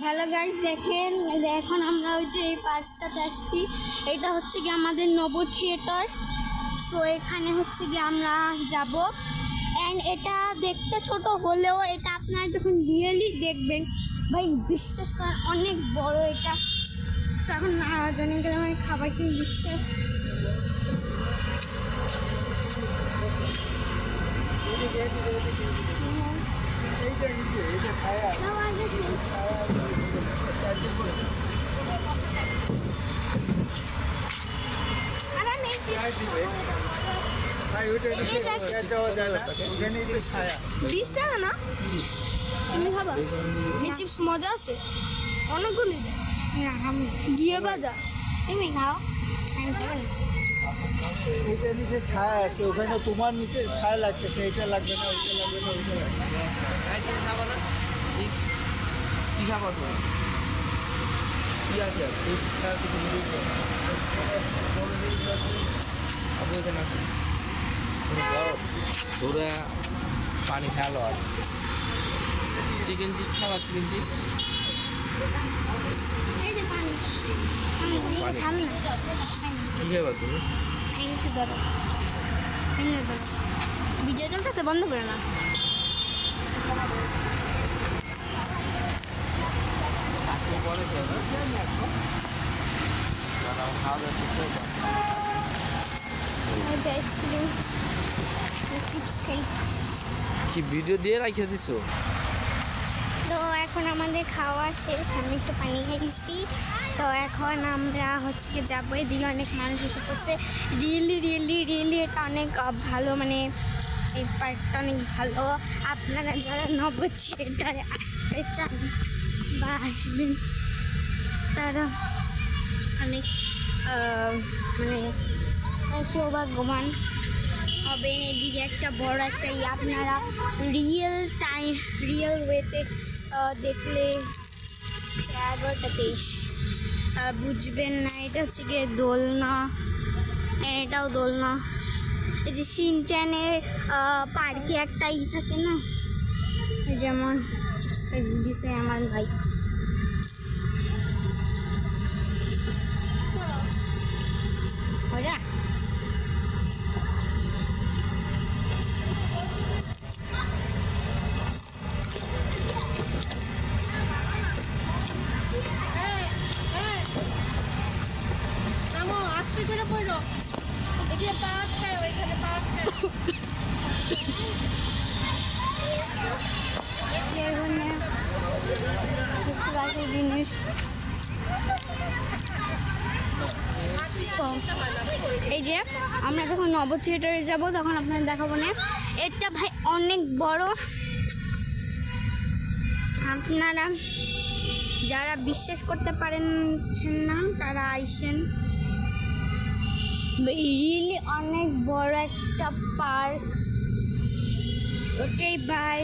Hello guys দেখেন এখন আমরা ওই যে এই পার্কটাতে আসছি। এটা হচ্ছে কি আমাদের নব থিয়েটার। সো এখানে হচ্ছে কি আমরা যাব। অ্যান্ড এটা দেখতে ছোট হলেও এটা আপনারা যখন রিয়েলি দেখবেন, ভাই বিশ্বাস করেন, অনেক বড় এটা। এখন জনে গেলে আমার খাবার কিনে দিচ্ছে। আর আমি এই যে- বিশ টাকা না? তুমি খাবা। এই চিপস মজা আছে। অনেকগুলি ঘিয়ে ভাজা। তুমি খাও। এটা নিচে ছায়া আছে ওখানে তোমার নিচে ছায়া লাগতেছে এটা লাগবে না ওইটা লাগবে না ওইটা লাগবে না। এই তুমি খাব না? ঠিক খাব তুমি? কি আছে? ছাড়া কিছু আপনি এখানে আসুন ধরে পানি খেলো আর। চিকেন চিপ খাওয়া চিকেন চিপ এই যে পানি। কী খাবা তুমি? একটু ধরো। ধরো। ভিডিও চলতেছে বন্ধ করে না কি ভিডিও দিয়ে রাখে দিছো? তো এখন আমাদের খাওয়া শেষ আমি একটু পানি খাইছি। তো এখন আমরা হচ্ছে কি যাব। এদিকে অনেক মানুষ এসে পড়ছে। রিয়েলি রিয়েলি রিয়েলি এটা অনেক ভালো মানে এই পার্কটা অনেক ভালো। আপনারা যারা নব থিয়েটারে আসতে চান বা আসবেন, তারা অনেক মানে সৌভাগ্যবান হবেন। এদিকে একটা বড় একটা ইয়ে আপনারা রিয়েল টাইম রিয়েল ওয়েতে দেখলে এগারোটা তেইশ। বুঝবেন না, এটা হচ্ছে গিয়ে দোলনা, এটাও দোলনা। এই যে সিনচ্যানের পার্কে একটা ই থাকে না? যেমন দিছে আমার ভাই। এই যে, আমরা যখন নব থিয়েটারে যাব, তখন আপনাদের দেখাবো না। এটা ভাই অনেক বড়। আপনারা যারা বিশ্বাস করতে পারেন না, তারা আইসেন। রিয়েলি অনেক বড় একটা পার্ক ওকে বাই